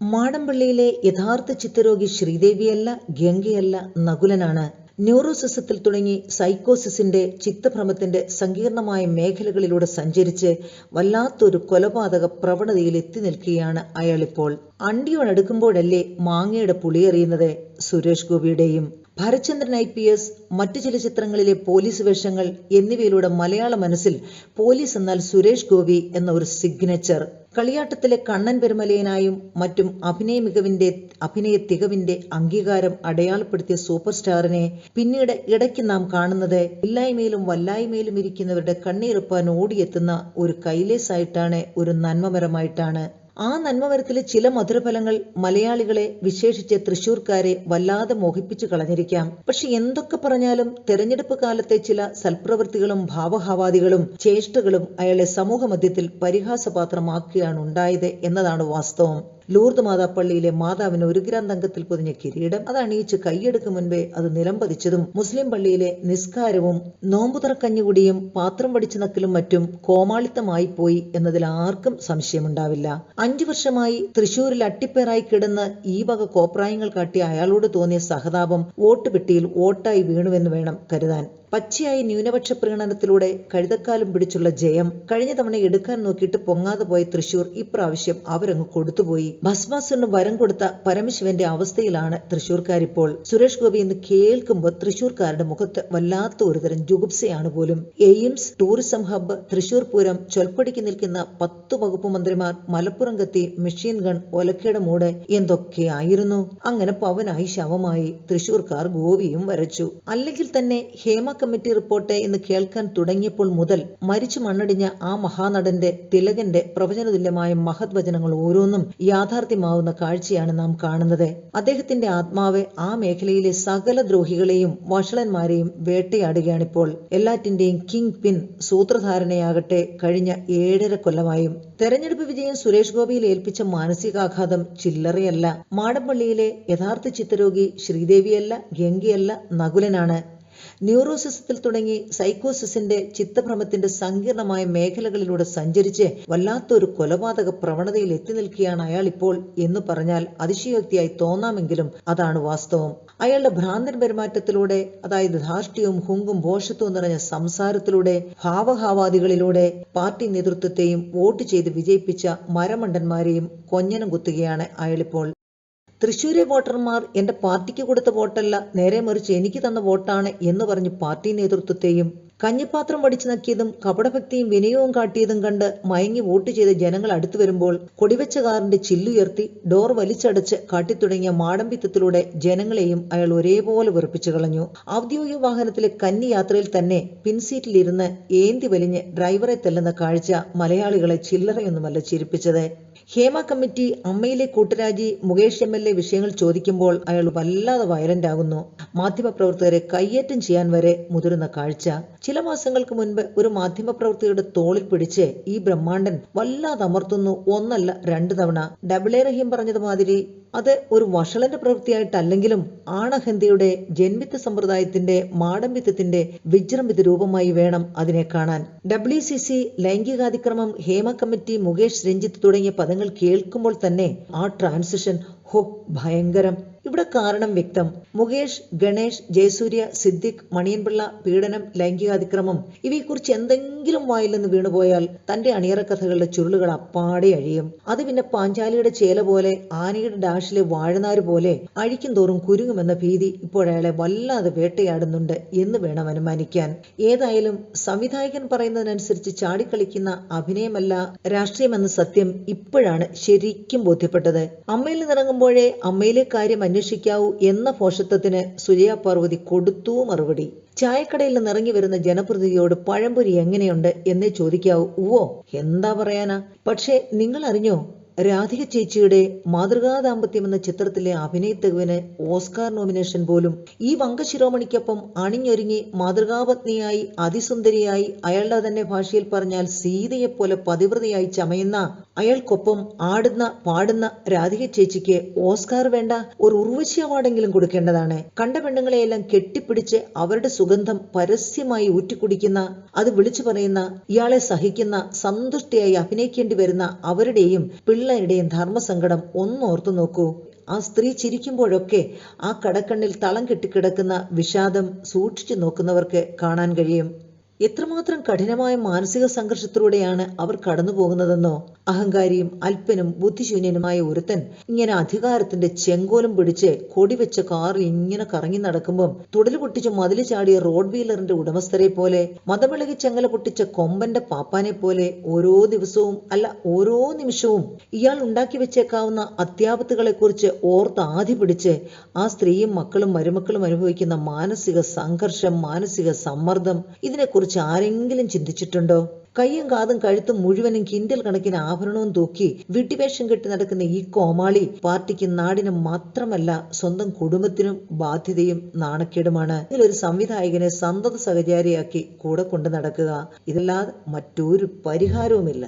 മാടമ്പള്ളിയിലെ യഥാർത്ഥ ചിത്തരോഗി ശ്രീദേവിയല്ല ഗംഗയല്ല നകുലനാണ്. ന്യൂറോസിസത്തിൽ തുടങ്ങി സൈക്കോസിസിന്റെ ചിത്തഭ്രമത്തിന്റെ സങ്കീർണമായ മേഖലകളിലൂടെ സഞ്ചരിച്ച് വല്ലാത്തൊരു കൊലപാതക പ്രവണതയിൽ എത്തി നിൽക്കുകയാണ് അയാളിപ്പോൾ. അണ്ടിയോടടുക്കുമ്പോഴല്ലേ മാങ്ങയുടെ പുളിയറിയുന്നത് സുരേഷ് ഗോപിയുടെയും ഭരചന്ദ്രൻ ഐ പി എസ് മറ്റു ചില ചിത്രങ്ങളിലെ പോലീസ് വേഷങ്ങൾ എന്നിവയിലൂടെ മലയാള മനസ്സിൽ പോലീസ് എന്നാൽ സുരേഷ് ഗോപി എന്ന ഒരു സിഗ്നേച്ചർ കളിയാട്ടത്തിലെ കണ്ണൻ പെരുമലയനായും മറ്റും അഭിനയ മികവിന്റെ അഭിനയ തികവിന്റെ അംഗീകാരം അടയാളപ്പെടുത്തിയ സൂപ്പർ സ്റ്റാറിനെ പിന്നീട് ഇടയ്ക്ക് നാം കാണുന്നത് ഇല്ലായ്മയിലും വല്ലായ്മയിലും ഇരിക്കുന്നവരുടെ കണ്ണീർപ്പാൻ ഓടിയെത്തുന്ന ഒരു കൈലേസായിട്ടാണ് ഒരു നന്മമരമായിട്ടാണ്. ആ നന്മമരത്തിലെ ചില മധുരഫലങ്ങൾ മലയാളികളെ വിശേഷിച്ച് തൃശൂർക്കാരെ വല്ലാതെ മോഹിപ്പിച്ചു കളഞ്ഞിരിക്കാം. പക്ഷെ എന്തൊക്കെ പറഞ്ഞാലും തെരഞ്ഞെടുപ്പ് കാലത്തെ ചില സൽപ്രവൃത്തികളും ഭാവഹാവാദികളും ചേഷ്ടകളും അയാളെ സമൂഹമധ്യത്തിൽ പരിഹാസപാത്രമാക്കുകയാണ് ഉണ്ടായത് എന്നതാണ് വാസ്തവം. ലൂർദ് മാതാപ്പള്ളിയിലെ മാതാവിന് ഒരു ഗ്രാം തങ്കത്തിൽ പൊതിഞ്ഞ കിരീടം അത് അണിയിച്ച് കൈയെടുക്കും മുൻപേ അത് നിലംപതിച്ചതും. മുസ്ലിം പള്ളിയിലെ നിസ്കാരവും നോമ്പുതറക്കഞ്ഞുകുടിയും പാത്രം വടിച്ചു നക്കലും മറ്റും കോമാളിത്തമായി പോയി എന്നതിൽ ആർക്കും സംശയമുണ്ടാവില്ല. അഞ്ചു വർഷമായി തൃശൂരിൽ അട്ടിപ്പേറായി കിടന്ന് ഈ വക കോപ്രായങ്ങൾ കാട്ടി അയാളോട് തോന്നിയ സഹതാപം വോട്ട് പെട്ടിയിൽ വോട്ടായി വീണുവെന്ന് വേണം കരുതാൻ. പച്ചയായി ന്യൂനപക്ഷ പ്രകടനത്തിലൂടെ കഴുതക്കാലം പിടിച്ചുള്ള ജയം കഴിഞ്ഞ തവണ എടുക്കാൻ നോക്കിയിട്ട് പൊങ്ങാതെ പോയ തൃശൂർ ഇപ്രാവശ്യം അവരങ്ങ് കൊടുത്തുപോയി. ഭസ്മാസുന് വരം കൊടുത്ത പരമശിവന്റെ അവസ്ഥയിലാണ് തൃശൂർക്കാരിപ്പോൾ. സുരേഷ് ഗോപി എന്ന് കേൾക്കുമ്പോൾ തൃശൂർക്കാരുടെ മുഖത്ത് വല്ലാത്ത ഒരുതരം ജുഗുപ്സയാണ് പോലും. AIIMS tourism hub Thrissur Pooram ചൊൽപ്പടിക്ക് നിൽക്കുന്ന പത്ത് വകുപ്പ് മന്ത്രിമാർ മലപ്പുറം കത്തി മെഷീൻ ഗൺ ഒലക്കയുടെ മൂട് എന്തൊക്കെയായിരുന്നു? അങ്ങനെ പവനായി ശവമായി തൃശൂർക്കാർ ഗോപിയും വരച്ചു. അല്ലെങ്കിൽ തന്നെ ഹേമ കമ്മിറ്റി റിപ്പോർട്ട് എന്ന് കേൾക്കാൻ തുടങ്ങിയപ്പോൾ മുതൽ മരിച്ചു മണ്ണടിഞ്ഞ ആ മഹാനടന്റെ തിലകന്റെ പ്രവചനതുല്യമായ മഹത് വചനങ്ങൾ ഓരോന്നും യാഥാർത്ഥ്യമാവുന്ന കാഴ്ചയാണ് നാം കാണുന്നത്. അദ്ദേഹത്തിന്റെ ആത്മാവ് ആ മേഖലയിലെ സകല ദ്രോഹികളെയും വഷളന്മാരെയും വേട്ടയാടുകയാണിപ്പോൾ. എല്ലാറ്റിന്റെയും കിങ് പിൻ സൂത്രധാരണയാകട്ടെ കഴിഞ്ഞ ഏഴര കൊല്ലമായും. തെരഞ്ഞെടുപ്പ് വിജയം സുരേഷ് ഗോപിയിൽ ഏൽപ്പിച്ച മാനസികാഘാതം ചില്ലറയല്ല. മാടമ്പള്ളിയിലെ യഥാർത്ഥ ചിത്തരോഗി ശ്രീദേവിയല്ല ഗംഗയല്ല നകുലനാണ്. ന്യൂറോസിസത്തിൽ തുടങ്ങി സൈക്കോസിസിന്റെ ചിത്തഭ്രമത്തിന്റെ സങ്കീർണമായ മേഖലകളിലൂടെ സഞ്ചരിച്ച് വല്ലാത്തൊരു കൊലപാതക പ്രവണതയിൽ എത്തി നിൽക്കുകയാണ് അയാൾ ഇപ്പോൾ എന്ന് പറഞ്ഞാൽ അതിശയോക്തിയായി തോന്നാമെങ്കിലും അതാണ് വാസ്തവം. അയാളുടെ ഭ്രാന്തൻ പെരുമാറ്റത്തിലൂടെ അതായത് ധാർഷ്ട്യവും ഹുങ്കും ഭോഷത്വവും നിറഞ്ഞ സംസാരത്തിലൂടെ ഭാവഹാവാദികളിലൂടെ പാർട്ടി നേതൃത്വത്തെയും വോട്ട് ചെയ്ത് വിജയിപ്പിച്ച മരമണ്ടന്മാരെയും കൊഞ്ഞനം കുത്തുകയാണ് അയാളിപ്പോൾ. തൃശൂരെ വോട്ടർമാർ എന്റെ പാർട്ടിക്ക് കൊടുത്ത വോട്ടല്ല നേരെ മറിച്ച് എനിക്ക് തന്ന വോട്ടാണ് എന്ന് പറഞ്ഞ് പാർട്ടി നേതൃത്വത്തെയും കഞ്ഞിപ്പാത്രം വടിച്ചു നക്കിയതും കപടഭക്തിയും വിനയവും കാട്ടിയതും കണ്ട് മയങ്ങി വോട്ട് ചെയ്ത ജനങ്ങൾ അടുത്തു വരുമ്പോൾ കൊടിവെച്ച കാറിന്റെ ചില്ലുയർത്തി ഡോർ വലിച്ചടച്ച് കാട്ടിത്തുടങ്ങിയ മാടമ്പിത്തത്തിലൂടെ ജനങ്ങളെയും അയാൾ ഒരേപോലെ വെറുപ്പിച്ചു കളഞ്ഞു. ഔദ്യോഗിക വാഹനത്തിലെ കന്നി യാത്രയിൽ തന്നെ പിൻസീറ്റിലിരുന്ന് ഏന്തി വലിഞ്ഞ് ഡ്രൈവറെ തെല്ലുന്ന കാഴ്ച മലയാളികളെ ചില്ലറയൊന്നുമല്ല ചിരിപ്പിച്ചത്. ഹേമ കമ്മിറ്റി അമ്മയിലെ കൂട്ടരാജി മുകേഷ് എം എൽ എ വിഷയങ്ങൾ ചോദിക്കുമ്പോൾ അയാൾ വല്ലാതെ വയലന്റ് ആകുന്നു. മാധ്യമപ്രവർത്തകരെ കയ്യേറ്റം ചെയ്യാൻ വരെ മുതിരുന്ന കാഴ്ച. ചില മാസങ്ങൾക്ക് മുൻപ് ഒരു മാധ്യമപ്രവർത്തകരുടെ തോളിൽ പിടിച്ച് ഈ ബ്രഹ്മാണ്ടൻ വല്ലാതെ അമർത്തുന്നു. ഒന്നല്ല രണ്ടു തവണ. ഡബിളെ റഹീം പറഞ്ഞതുമാതിരി അത് ഒരു വഷളന്റെ പ്രവൃത്തിയായിട്ടല്ലെങ്കിലും ആണഹന്തിയുടെ ജന്മിത്ത സമ്പ്രദായത്തിന്റെ മാടമ്പിത്തത്തിന്റെ വിജൃംഭിത രൂപമായി വേണം അതിനെ കാണാൻ. ഡബ്ല്യു സി സി ലൈംഗികാതിക്രമം ഹേമ കമ്മിറ്റി മുകേഷ് രഞ്ജിത്ത് തുടങ്ങിയ പദങ്ങൾ കേൾക്കുമ്പോൾ തന്നെ ആ ട്രാൻസിഷൻ ഹോ ഭയങ്കരം. ഇവിടെ കാരണം വ്യക്തം. മുകേഷ് ഗണേഷ് ജയസൂര്യ സിദ്ദിഖ് മണിയൻപിള്ള പീഡനം ലൈംഗികാതിക്രമം ഇവയെക്കുറിച്ച് എന്തെങ്കിലും വായില്ലെന്ന് വീണുപോയാൽ തന്റെ അണിയറ കഥകളുടെ ചുരുളുകൾ അപ്പാടെ അഴിയും. അത് പിന്നെ പാഞ്ചാലിയുടെ ചേല പോലെ ആനയുടെ ഡാഷിലെ വാഴനാര് പോലെ അഴിക്കും തോറും കുരുങ്ങുമെന്ന ഭീതി ഇപ്പോഴയാളെ വല്ലാതെ വേട്ടയാടുന്നുണ്ട് എന്ന് വേണം അനുമാനിക്കാൻ. ഏതായാലും സംവിധായകൻ പറയുന്നതിനനുസരിച്ച് ചാടിക്കളിക്കുന്ന അഭിനയമല്ല രാഷ്ട്രീയമെന്ന സത്യം ഇപ്പോഴാണ് ശരിക്കും ബോധ്യപ്പെട്ടത്. അമ്മയിൽ നിന്നിറങ്ങുമ്പോഴേ അമ്മയിലെ കാര്യം അന്വേഷിക്കാവൂ എന്ന പോഷത്വത്തിന് സുജയ പാർവതി കൊടുത്തു മറുപടി. ചായക്കടയിൽ നിന്ന് ഇറങ്ങി വരുന്ന ജനപ്രതിനിധിയോട് പഴംപൊരി എങ്ങനെയുണ്ട് എന്നേ ചോദിക്കാവൂ. ഉവ്വോ എന്താ പറയാനാ? പക്ഷേ നിങ്ങൾ അറിഞ്ഞോ രാധിക ചേച്ചിയുടെ മാതൃകാ ദാമ്പത്യം എന്ന ചിത്രത്തിലെ അഭിനയ ഓസ്കാർ നോമിനേഷൻ പോലും. ഈ വങ്കശിരോമണിക്കൊപ്പം അണിഞ്ഞൊരുങ്ങി മാതൃകാപത്നിയായി അതിസുന്ദരിയായി അയാളുടെ തന്നെ ഭാഷയിൽ പറഞ്ഞാൽ സീതയെപ്പോലെ പതിവ്രതയായി ചമയുന്ന അയാൾക്കൊപ്പം ആടുന്ന പാടുന്ന രാധിക ചേച്ചിക്ക് ഓസ്കാർ വേണ്ട ഒരു ഉർവശി അവാർഡെങ്കിലും കൊടുക്കേണ്ടതാണ്. കണ്ട പെണ്ണുങ്ങളെയെല്ലാം കെട്ടിപ്പിടിച്ച് അവരുടെ സുഗന്ധം പരസ്യമായി ഊറ്റിക്കുടിക്കുന്ന അത് വിളിച്ചു പറയുന്ന ഇയാളെ സഹിക്കുന്ന സന്തുഷ്ടിയായി അഭിനയിക്കേണ്ടി വരുന്ന അവരുടെയും പിള്ളേരുടെയും ധർമ്മസങ്കടം ഒന്നോർത്തു നോക്കൂ. ആ സ്ത്രീ ചിരിക്കുമ്പോഴൊക്കെ ആ കടക്കണ്ണിൽ തളം കെട്ടിക്കിടക്കുന്ന വിഷാദം സൂക്ഷിച്ചു നോക്കുന്നവർക്ക് കാണാൻ കഴിയും. എത്രമാത്രം കഠിനമായ മാനസിക സംഘർഷത്തിലൂടെയാണ് അവർ കടന്നു പോകുന്നതെന്നോ അഹങ്കാരിയും അല്പനും ബുദ്ധിശൂന്യനുമായ ഒരുത്തൻ ഇങ്ങനെ അധികാരത്തിന്റെ ചെങ്കോലം പിടിച്ച് കൊടിവെച്ച കാറിൽ ഇങ്ങനെ കറങ്ങി നടക്കുമ്പം തുടൽ പൊട്ടിച്ച് മതിൽ ചാടിയ റോഡ് വീലറിന്റെ ഉടമസ്ഥരെ പോലെ മതമിളകി ചെങ്ങല പൊട്ടിച്ച കൊമ്പന്റെ പാപ്പാനെ പോലെ ഓരോ ദിവസവും അല്ല ഓരോ നിമിഷവും ഇയാൾ ഉണ്ടാക്കി വെച്ചേക്കാവുന്ന അത്യാപത്തുകളെ കുറിച്ച് ഓർത്ത് ആധി പിടിച്ച് ആ സ്ത്രീയും മക്കളും മരുമക്കളും അനുഭവിക്കുന്ന മാനസിക സംഘർഷം മാനസിക സമ്മർദ്ദം ഇതിനെക്കുറിച്ച് ആരെങ്കിലും ചിന്തിച്ചിട്ടുണ്ടോ? കയ്യും കാതും കഴുത്തും മുഴുവനും കിൻഡൽ കണക്കിന് ആഭരണവും തൂക്കി വിട്ടിവേഷം കെട്ടി നടക്കുന്ന ഈ കോമാളി പാർട്ടിക്ക് നാടിനും മാത്രമല്ല സ്വന്തം കുടുംബത്തിനും ബാധ്യതയും നാണക്കേടുമാണ്. ഇതിലൊരു സംവിധായകനെ സന്തത സഹചാരിയാക്കി കൂടെ കൊണ്ടു നടക്കുക. ഇതല്ലാതെ മറ്റൊരു പരിഹാരവുമില്ല.